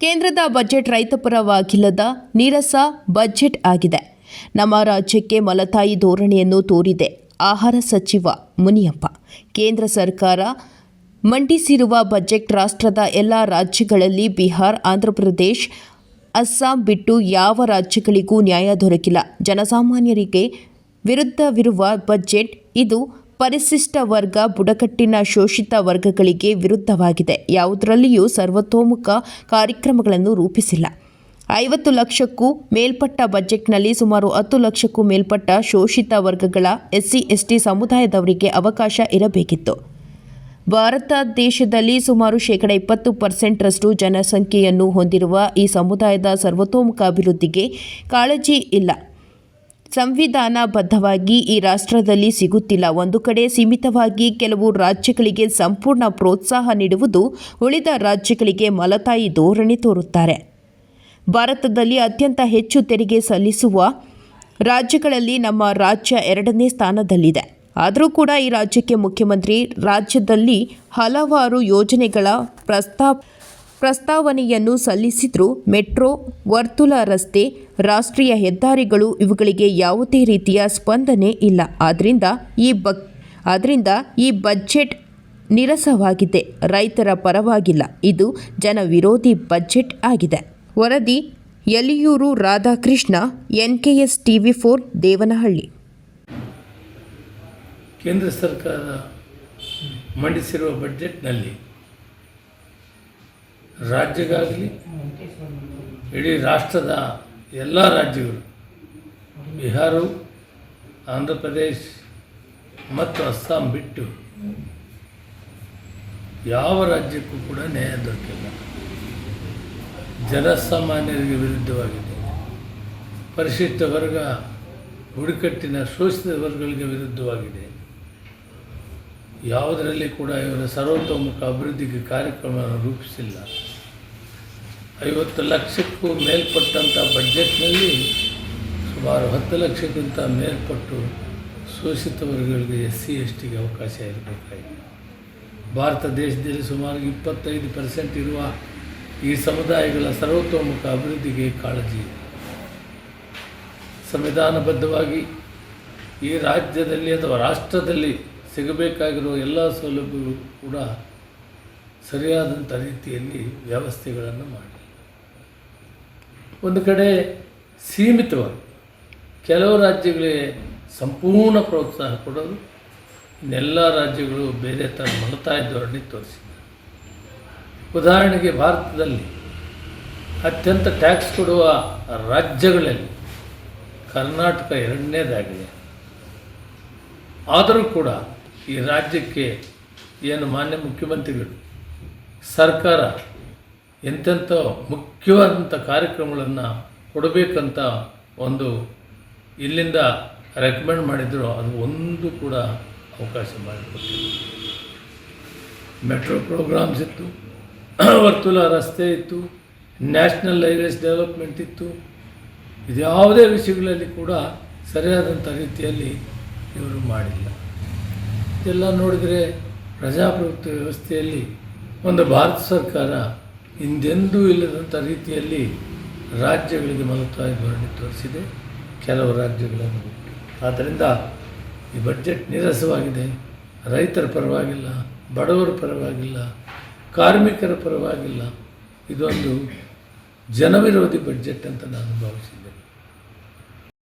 ಕೇಂದ್ರದ ಬಜೆಟ್ ರೈತಪರವಾಗಿಲ್ಲದ ನೀರಸ ಬಜೆಟ್ ಆಗಿದೆ. ನಮ್ಮ ರಾಜ್ಯಕ್ಕೆ ಮಲತಾಯಿ ಧೋರಣೆಯನ್ನು ತೋರಿದೆ. ಆಹಾರ ಸಚಿವ ಮುನಿಯಪ್ಪ. ಕೇಂದ್ರ ಸರ್ಕಾರ ಮಂಡಿಸಿರುವ ಬಜೆಟ್ ರಾಷ್ಟ್ರದ ಎಲ್ಲ ರಾಜ್ಯಗಳಲ್ಲಿ ಬಿಹಾರ್, ಆಂಧ್ರಪ್ರದೇಶ್, ಅಸ್ಸಾಂ ಬಿಟ್ಟು ಯಾವ ರಾಜ್ಯಗಳಿಗೂ ನ್ಯಾಯ ದೊರಕಿಲ್ಲ. ಜನಸಾಮಾನ್ಯರಿಗೆ ವಿರುದ್ಧವಿರುವ ಬಜೆಟ್ ಇದು ಪರಿಶಿಷ್ಟ ವರ್ಗ ಬುಡಕಟ್ಟಿನ ಶೋಷಿತ ವರ್ಗಗಳಿಗೆ ವಿರುದ್ಧವಾಗಿದೆ. ಯಾವುದರಲ್ಲಿಯೂ ಸರ್ವತೋಮುಖ ಕಾರ್ಯಕ್ರಮಗಳನ್ನು ರೂಪಿಸಿಲ್ಲ. ಐವತ್ತು ಲಕ್ಷಕ್ಕೂ ಮೇಲ್ಪಟ್ಟ ಬಜೆಟ್ನಲ್ಲಿ ಸುಮಾರು ಹತ್ತು ಲಕ್ಷಕ್ಕೂ ಮೇಲ್ಪಟ್ಟ ಶೋಷಿತ ವರ್ಗಗಳ ಎಸ್ಸಿ, ಎಸ್ಟಿ ಸಮುದಾಯದವರಿಗೆ ಅವಕಾಶ ಇರಬೇಕಿತ್ತು. ಭಾರತ ದೇಶದಲ್ಲಿ ಸುಮಾರು ಶೇಕಡ ಇಪ್ಪತ್ತು ಪರ್ಸೆಂಟ್ರಷ್ಟು ಜನಸಂಖ್ಯೆಯನ್ನು ಹೊಂದಿರುವ ಈ ಸಮುದಾಯದ ಸರ್ವತೋಮುಖ ಅಭಿವೃದ್ಧಿಗೆ ಕಾಳಜಿ ಇಲ್ಲ. ಸಂವಿಧಾನಬದ್ಧವಾಗಿ ಈ ರಾಷ್ಟ್ರದಲ್ಲಿ ಸಿಗುತ್ತಿಲ್ಲ. ಒಂದು ಕಡೆ ಸೀಮಿತವಾಗಿ ಕೆಲವು ರಾಜ್ಯಗಳಿಗೆ ಸಂಪೂರ್ಣ ಪ್ರೋತ್ಸಾಹ ನೀಡುವುದು ಉಳಿದ ರಾಜ್ಯಗಳಿಗೆ ಮಲತಾಯಿ ಧೋರಣೆ ತೋರುತ್ತಾರೆ. ಭಾರತದಲ್ಲಿ ಅತ್ಯಂತ ಹೆಚ್ಚು ತೆರಿಗೆ ಸಲ್ಲಿಸುವ ರಾಜ್ಯಗಳಲ್ಲಿ ನಮ್ಮ ರಾಜ್ಯ ಎರಡನೇ ಸ್ಥಾನದಲ್ಲಿದೆ. ಆದರೂ ಕೂಡ ಈ ರಾಜ್ಯಕ್ಕೆ ಮುಖ್ಯಮಂತ್ರಿ ರಾಜ್ಯದಲ್ಲಿ ಹಲವಾರು ಯೋಜನೆಗಳ ಪ್ರಸ್ತಾವ ಪ್ರಸ್ತಾವನೆಯನ್ನು ಸಲ್ಲಿಸಿದ್ರು ಮೆಟ್ರೋ, ವರ್ತುಲ ರಸ್ತೆ, ರಾಷ್ಟ್ರೀಯ ಹೆದ್ದಾರಿಗಳು ಇವುಗಳಿಗೆ ಯಾವುದೇ ರೀತಿಯ ಸ್ಪಂದನೆ ಇಲ್ಲ. ಆದ್ದರಿಂದ ಈ ಬಗ್ ಆದ್ದರಿಂದ ಈ ಬಜೆಟ್ ನಿರಸವಾಗಿದೆ. ರೈತರ ಪರವಾಗಿಲ್ಲ. ಇದು ಜನ ವಿರೋಧಿ ಬಜೆಟ್ ಆಗಿದೆ. ವರದಿ Yaliyur Radhakrishna N K S T V four, Devanahalli. ಕೇಂದ್ರ ಸರ್ಕಾರ ಮಂಡಿಸಿರುವ ಬಡ್ಜೆಟ್ನಲ್ಲಿ ರಾಜ್ಯಗಾಗಲಿ, ಇಡೀ ರಾಷ್ಟ್ರದ ಎಲ್ಲ ರಾಜ್ಯಗಳು, ಬಿಹಾರ, ಆಂಧ್ರ ಪ್ರದೇಶ್ ಮತ್ತು ಅಸ್ಸಾಂ ಬಿಟ್ಟು ಯಾವ ರಾಜ್ಯಕ್ಕೂ ಕೂಡ ನ್ಯಾಯ ದೊರಕಿಲ್ಲ. ಜನಸಾಮಾನ್ಯರಿಗೆ ವಿರುದ್ಧವಾಗಿದೆ. ಪರಿಶಿಷ್ಟ ವರ್ಗ ಬುಡಕಟ್ಟಿನ ಶೋಷಿತ ವರ್ಗಗಳಿಗೆ ವಿರುದ್ಧವಾಗಿದೆ. ಯಾವುದರಲ್ಲಿ ಕೂಡ ಇವರ ಸರ್ವತೋಮುಖ ಅಭಿವೃದ್ಧಿಗೆ ಕಾರ್ಯಕ್ರಮವನ್ನು ರೂಪಿಸಿಲ್ಲ. ಐವತ್ತು ಲಕ್ಷಕ್ಕೂ ಮೇಲ್ಪಟ್ಟಂಥ ಬಜೆಟ್ನಲ್ಲಿ ಸುಮಾರು ಹತ್ತು ಲಕ್ಷಕ್ಕಿಂತ ಮೇಲ್ಪಟ್ಟು ಶೋಷಿತ ವರ್ಗಗಳಿಗೆ ಎಸ್ ಸಿ ಎಸ್ ಟಿಗೆ ಅವಕಾಶ ಇರಬೇಕಾಗಿದೆ. ಭಾರತ ದೇಶದಲ್ಲಿ ಸುಮಾರು ಇಪ್ಪತ್ತೈದು ಪರ್ಸೆಂಟ್ ಇರುವ ಈ ಸಮುದಾಯಗಳ ಸರ್ವತೋಮುಖ ಅಭಿವೃದ್ಧಿಗೆ ಕಾಳಜಿ ಸಂವಿಧಾನಬದ್ಧವಾಗಿ ಈ ರಾಜ್ಯದಲ್ಲಿ ಅಥವಾ ರಾಷ್ಟ್ರದಲ್ಲಿ ಸಿಗಬೇಕಾಗಿರುವ ಎಲ್ಲ ಸೌಲಭ್ಯಗಳು ಕೂಡ ಸರಿಯಾದಂಥ ರೀತಿಯಲ್ಲಿ ವ್ಯವಸ್ಥೆಗಳನ್ನು ಮಾಡಿ ಒಂದು ಕಡೆ ಸೀಮಿತವಾಗಿ ಕೆಲವು ರಾಜ್ಯಗಳಿಗೆ ಸಂಪೂರ್ಣ ಪ್ರೋತ್ಸಾಹ ಕೊಡೋದು, ಇನ್ನೆಲ್ಲ ರಾಜ್ಯಗಳು ಬೇರೆ ಥರ ಮಲತಾ ಧೋರಣೆ ತೋರಿಸಿದ್ದಾರೆ. ಉದಾಹರಣೆಗೆ ಭಾರತದಲ್ಲಿ ಅತ್ಯಂತ ಟ್ಯಾಕ್ಸ್ ಕೊಡುವ ರಾಜ್ಯಗಳಲ್ಲಿ ಕರ್ನಾಟಕ ಎರಡನೇದಾಗಿದೆ. ಆದರೂ ಕೂಡ ಈ ರಾಜ್ಯಕ್ಕೆ ಏನು ಮಾನ್ಯ ಮುಖ್ಯಮಂತ್ರಿಗಳು, ಸರ್ಕಾರ ಎಂತೆಂಥ ಮುಖ್ಯವಾದಂಥ ಕಾರ್ಯಕ್ರಮಗಳನ್ನು ಕೊಡಬೇಕಂತ ಒಂದು ಇಲ್ಲಿಂದ ರೆಕಮೆಂಡ್ ಮಾಡಿದ್ರು, ಅದು ಒಂದು ಕೂಡ ಅವಕಾಶ ಮಾಡಿಕೊಟ್ಟಿಲ್ಲ. ಮೆಟ್ರೋ ಪ್ರೋಗ್ರಾಮ್ಸ್ ಇತ್ತು, ವರ್ತುಲ ರಸ್ತೆ ಇತ್ತು ನ್ಯಾಷನಲ್ ಹೈವೇಸ್ ಡೆವಲಪ್ಮೆಂಟ್ ಇತ್ತು. ಇದ್ಯಾವುದೇ ವಿಷಯಗಳಲ್ಲಿ ಕೂಡ ಸರಿಯಾದಂಥ ರೀತಿಯಲ್ಲಿ ಇವರು ಮಾಡಿಲ್ಲ. ಇದೆಲ್ಲ ನೋಡಿದರೆ ಪ್ರಜಾಪ್ರಭುತ್ವ ವ್ಯವಸ್ಥೆಯಲ್ಲಿ ಒಂದು ಭಾರತ ಸರ್ಕಾರ ಹಿಂದೆಂದೂ ಇಲ್ಲದಂಥ ರೀತಿಯಲ್ಲಿ ರಾಜ್ಯಗಳಿಗೆ ಮಲತಾಯಿ ಧೋರಣೆ ತೋರಿಸಿದೆ. ಕೆಲವು ರಾಜ್ಯಗಳನ್ನು ಆದ್ದರಿಂದ ಈ ಬಡ್ಜೆಟ್ ನೀರಸವಾಗಿದೆ. ರೈತರ ಪರವಾಗಿಲ್ಲ, ಬಡವರ ಪರವಾಗಿಲ್ಲ, ಕಾರ್ಮಿಕರ ಪರವಾಗಿಲ್ಲ. ಇದೊಂದು ಜನವಿರೋಧಿ ಬಡ್ಜೆಟ್ ಅಂತ ನಾನು ಭಾವಿಸಿದ್ದೇನೆ.